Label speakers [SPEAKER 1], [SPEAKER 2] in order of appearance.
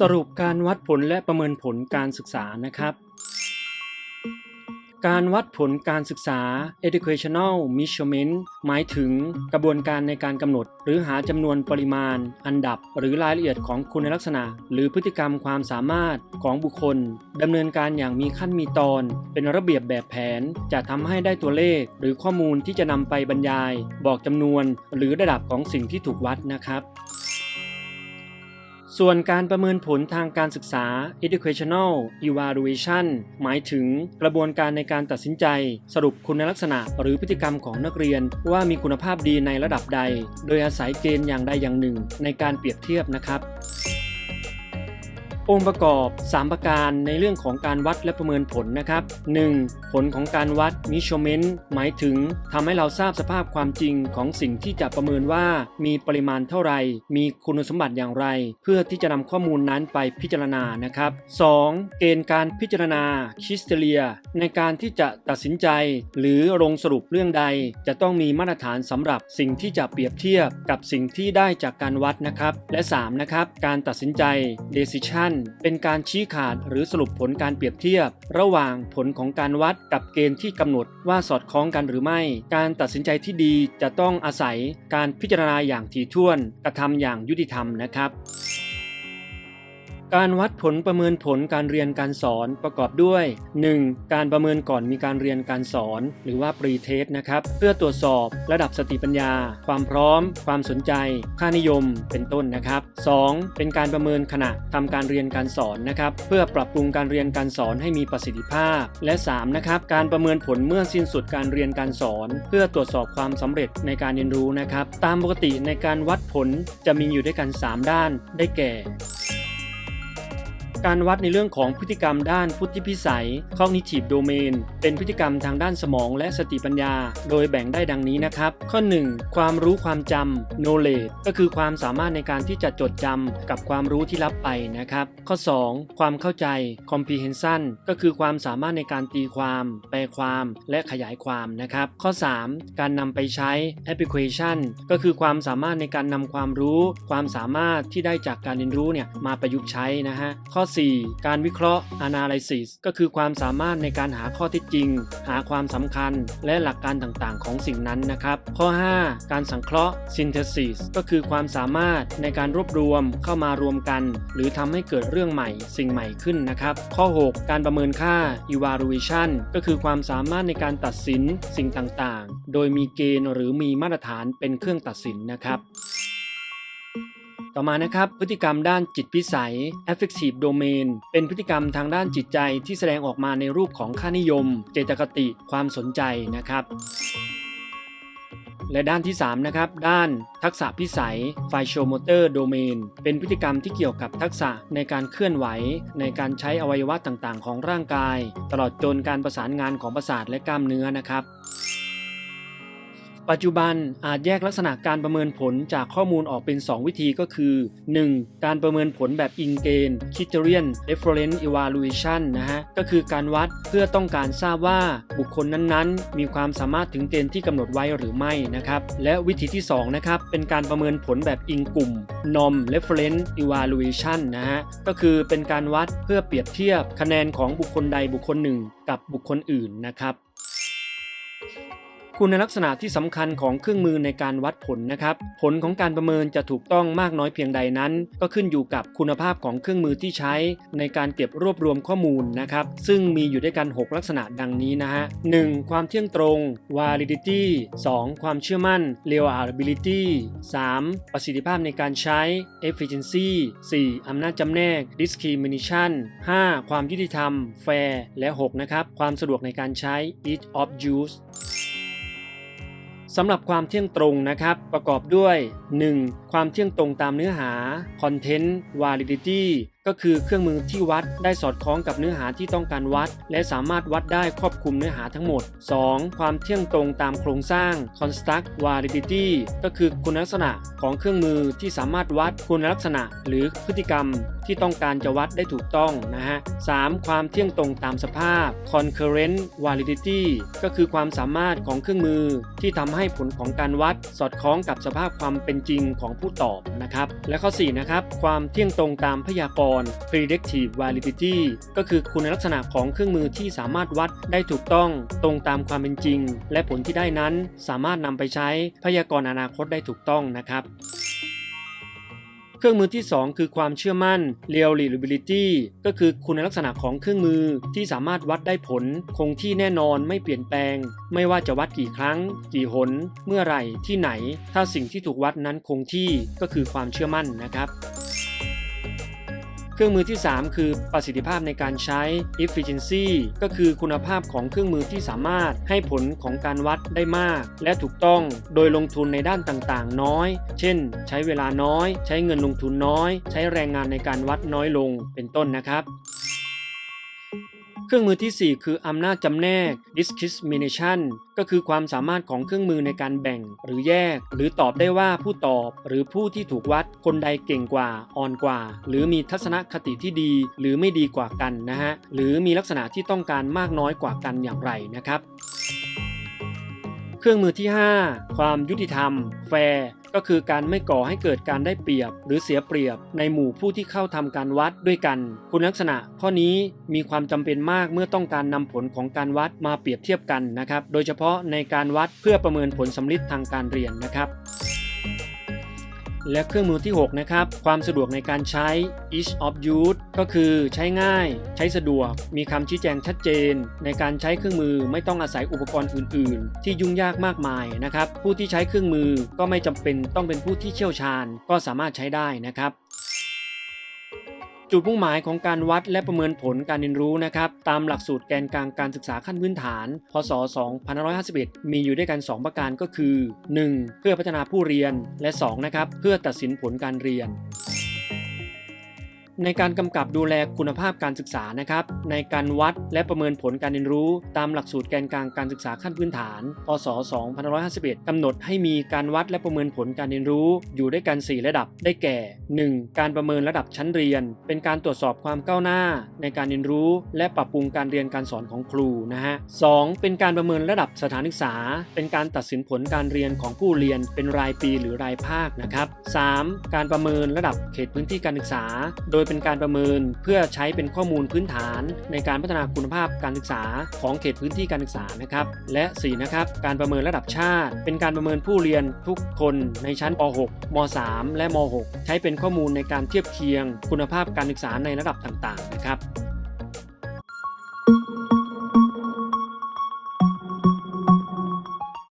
[SPEAKER 1] สรุปการวัดผลและประเมินผลการศึกษานะครับ การวัดผลการศึกษา educational measurement หมายถึงกระบวนการในการกำหนด หรือหาจำนวนปริมาณ อันดับ หรือรายละเอียดของคุณลักษณะ หรือพฤติกรรมความสามารถของบุคคลดำเนินการอย่างมีขั้นมีตอน เป็นระเบียบแบบแผน จะทำให้ได้ตัวเลข หรือข้อมูลที่จะนำไปบรรยาย บอกจำนวน หรือระดับของสิ่งที่ถูกวัดนะครับ ส่วนการประเมินผลทางการศึกษา educational evaluation หมายถึงกระบวนการในการตัดสินใจ สรุปคุณลักษณะหรือพฤติกรรมของนักเรียน ว่ามีคุณภาพดีในระดับใด โดยอาศัยเกณฑ์อย่างใดอย่างหนึ่ง ในการเปรียบเทียบนะครับ องค์ประกอบ 3 ประการในเรื่องของการวัดและประเมินผลนะครับ 1. ผลของการวัด measurement หมายถึงทำให้เราทราบสภาพความจริงของสิ่งที่จะประเมินว่ามีปริมาณเท่าไร มีคุณสมบัติอย่างไร เพื่อที่จะนำข้อมูลนั้นไปพิจารณานะครับ 2. เกณฑ์การพิจารณา criteria ในการที่จะตัดสินใจ หรือลงสรุปเรื่องใด จะต้องมีมาตรฐานสำหรับสิ่งที่จะเปรียบเทียบกับสิ่งที่ได้จากการวัดนะครับ และ 3. นะครับการตัดสินใจ decision เป็นการชี้ขาดหรือสรุปผลการเปรียบเทียบ ระหว่างผลของการวัดกับเกณฑ์ที่กำหนดว่าสอดคล้องกันหรือไม่ การตัดสินใจที่ดีจะต้องอาศัยการพิจารณาอย่างถี่ถ้วน กระทำอย่างยุติธรรมนะครับ การวัดผลประเมินผลการเรียนการสอนประกอบด้วย 1. การประเมินก่อนมีการเรียนการสอน หรือว่า pre test นะครับ เพื่อตรวจสอบระดับสติปัญญา ความพร้อม ความสนใจ ค่านิยม เป็นต้นนะครับ 2. เป็นการประเมินขณะทำการเรียนการสอนนะครับ เพื่อปรับปรุงการเรียนการสอนให้มีประสิทธิภาพ และ 3. นะครับ การประเมินผลเมื่อสิ้นสุดการเรียนการสอน เพื่อตรวจสอบความสำเร็จในการเรียนรู้นะครับ ตามปกติในการวัดผลจะมีอยู่ด้วยกัน 3 ด้านได้แก่ การวัดในเรื่องของพฤติกรรมด้านพุทธิพิสัย cognitive domain เป็นพฤติกรรมทางด้านสมองและสติปัญญา โดยแบ่งได้ดังนี้นะครับ ข้อ 1 ความรู้ความจำ knowledge ก็คือความสามารถในการที่จะจดจำกับความรู้ที่รับไปนะครับ ข้อ 2 ความเข้าใจ comprehension ก็คือความสามารถในการตีความ แปลความและขยายความนะครับ ข้อ 3 การนำไปใช้ application ก็คือความสามารถในการนำความรู้ ความสามารถที่ได้จากการเรียนรู้เนี่ยมาประยุกต์ใช้นะฮะข้อ 4. การวิเคราะห์ analysis ก็คือความสามารถในการหาข้อเท็จจริง หาความสำคัญและหลักการต่างๆ ของสิ่งนั้นนะครับ ข้อ 5. การสังเคราะห์ synthesis ก็คือความสามารถในการรวบรวมเข้ามารวมกัน หรือทำให้เกิดเรื่องใหม่ สิ่งใหม่ขึ้นนะครับ ข้อ 6. การประเมินค่า evaluation ก็คือความสามารถในการตัดสินสิ่งต่างๆ โดยมีเกณฑ์หรือมีมาตรฐานเป็นเครื่องตัดสินนะครับ ต่อมานะครับ พฤติกรรมด้านจิตพิสัย affective domain เป็นพฤติกรรมทางด้านจิตใจที่แสดงออกมาในรูปของค่านิยม เจตคติ ความสนใจนะครับและด้านที่ 3 นะครับ ด้านทักษะพิสัย physiomotor domain เป็นพฤติกรรมที่เกี่ยวกับทักษะในการเคลื่อนไหว ในการใช้อวัยวะต่างๆ ของร่างกาย ตลอดจนการประสานงานของประสาทและกล้ามเนื้อนะครับ ปัจจุบันอาจแยกลักษณะการประเมินผลจากข้อมูลออกเป็น 2 วิธีก็คือ 1. การประเมินผลแบบอิงเกณฑ์ Criterion Reference Evaluation นะฮะ ก็คือการวัดเพื่อต้องการทราบว่าบุคคลนั้นๆ มีความสามารถถึงเกณฑ์ที่กำหนดไว้หรือไม่นะครับ และวิธีที่ 2 นะครับ เป็นการประเมินผลแบบอิงกลุ่ม Norm Reference Evaluation นะฮะ ก็คือเป็นการวัดเพื่อเปรียบเทียบคะแนนของบุคคลใดบุคคลหนึ่ง กับบุคคลอื่นนะครับ คุณลักษณะที่สำคัญของเครื่องมือในการวัดผลนะครับ ผลของการประเมินจะถูกต้องมากน้อยเพียงใดนั้น ก็ขึ้นอยู่กับคุณภาพของเครื่องมือที่ใช้ ในการเก็บรวบรวมข้อมูลนะครับ ซึ่งมีอยู่ด้วยกัน 6 ลักษณะดังนี้นะฮะ 1. ความเที่ยงตรง validity 2. ความเชื่อมั่น reliability 3. ประสิทธิภาพในการใช้ efficiency 4. อำนาจจำแนก discrimination 5. ความยุติธรรม fair และ 6 นะครับ ความสะดวกในการใช้ ease of use สำหรับความเที่ยงตรงนะครับ ประกอบด้วย 1. ความเที่ยงตรงตามเนื้อหา content validity ก็คือเครื่องมือที่วัดได้สอดคล้องกับเนื้อหาที่ต้องการวัด และสามารถวัดได้ครอบคลุมเนื้อหาทั้งหมด 2. ความเที่ยงตรงตามโครงสร้าง construct validity ก็คือคุณลักษณะของเครื่องมือที่สามารถวัดคุณลักษณะ หรือพฤติกรรมที่ต้องการจะวัดได้ถูกต้องนะฮะ 3. ความเที่ยงตรงตามสภาพ concurrent validity ก็คือความสามารถของเครื่องมือที่ทำให้ผลของการวัด สอดคล้องกับสภาพความเป็นจริงของผู้ตอบนะครับ และข้อ 4 นะครับ ความเที่ยงตรงตามพยากรณ์ร predictive validity ก็คือคุณลักษณะของเครื่องมือที่สามารถวัดได้ถูกต้อง ตรงตามความเป็นจริง และผลที่ได้นั้นสามารถนำไปใช้พยากรณ์อนาคตได้ถูกต้องนะครับเครื่องมือที่ 2 คือความเชื่อมั่น reliability ก็คือคุณลักษณะของเครื่องมือที่สามารถวัดได้ผล คงที่แน่นอนไม่เปลี่ยนแปลง ไม่ว่าจะวัดกี่ครั้ง กี่หน เมื่อไหร่ที่ไหน ถ้าสิ่งที่ถูกวัดนั้นคงที่ก็คือความเชื่อมั่นนะครับ เครื่องมือที่ 3 คือประสิทธิภาพในการใช้ efficiency ก็คือคุณภาพของเครื่องมือที่สามารถให้ผลของการวัดได้มาก และถูกต้องโดยลงทุนในด้านต่างๆ น้อย เช่น ใช้เวลาน้อย ใช้เงินลงทุนน้อย ใช้แรงงานในการวัดน้อยลงเป็นต้นนะครับ เครื่องมือที่ 4 คืออำนาจจำแนก discrimination ก็คือความสามารถของเครื่องมือในการแบ่ง หรือแยก หรือตอบได้ว่าผู้ตอบ หรือผู้ที่ถูกวัดคนใดเก่งกว่า อ่อนกว่า หรือมีทัศนคติที่ดี หรือไม่ดีกว่ากันนะฮะ หรือมีลักษณะที่ต้องการมากน้อยกว่ากันอย่างไรนะครับ เครื่องมือที่ 5 ความยุติธรรม แฟร์ก็คือการไม่ก่อให้เกิดการได้เปรียบ หรือเสียเปรียบ ในหมู่ผู้ที่เข้าทำการวัดด้วยกัน คุณลักษณะข้อนี้มีความจำเป็นมากเมื่อต้องการนำผลของการวัดมาเปรียบเทียบกันนะครับ โดยเฉพาะในการวัดเพื่อประเมินผลสำลิดทางการเรียนนะครับ และเครื่องมือที่ 6 นะครับ ความสะดวกในการใช้ ease of use ก็คือใช้ง่าย ใช้สะดวก มีคำชี้แจงชัดเจน ในการใช้เครื่องมือไม่ต้องอาศัยอุปกรณ์อื่น ๆ ที่ยุ่งยากมากมายนะครับ ผู้ที่ใช้เครื่องมือก็ไม่จำเป็นต้องเป็นผู้ที่เชี่ยวชาญ ก็สามารถใช้ได้นะครับ จุดมุ่งหมายของการวัดและประเมินผลการเรียนรู้นะครับ ตามหลักสูตรแกนกลางการศึกษาขั้นพื้นฐาน พศ 2551 มีอยู่ด้วยกัน 2 ประการก็คือ 1. เพื่อพัฒนาผู้เรียนและ 2. นะครับเพื่อตัดสินผลการเรียน ในการกำกับดูแลคุณภาพการศึกษานะครับในการวัดและประเมินผลการเรียนรู้ ตามหลักสูตรแกนกลางการศึกษาขั้นพื้นฐาน พศ 2551กำหนดให้มีการวัดและประเมินผลการเรียนรู้ อยู่ด้วยกัน 4 ระดับได้แก่ 1. การประเมินระดับชั้นเรียน เป็นการตรวจสอบความก้าวหน้า ในการเรียนรู้ และปรับปรุงการเรียนการสอนของครูนะฮะ 2. เป็นการประเมินระดับสถานศึกษา เป็นการตัดสินผลการเรียนของผู้เรียนเป็นรายปีหรือรายภาคนะครับ 3. การประเมินระดับเขตพื้นที่การศึกษา โดยยเป็นการประเมินเพื่อใช้เป็นข้อมูลพื้นฐานในการพัฒนาคุณภาพการศึกษาของเขตพื้นที่การศึกษานะครับและ 4 นะครับ การประเมินระดับชาติ เป็นการประเมินผู้เรียนทุกคนในชั้นป .6 ม .3 และม .6 ใช้เป็นข้อมูลในการเทียบเคียง คุณภาพการศึกษาในระดับต่างๆนะครับ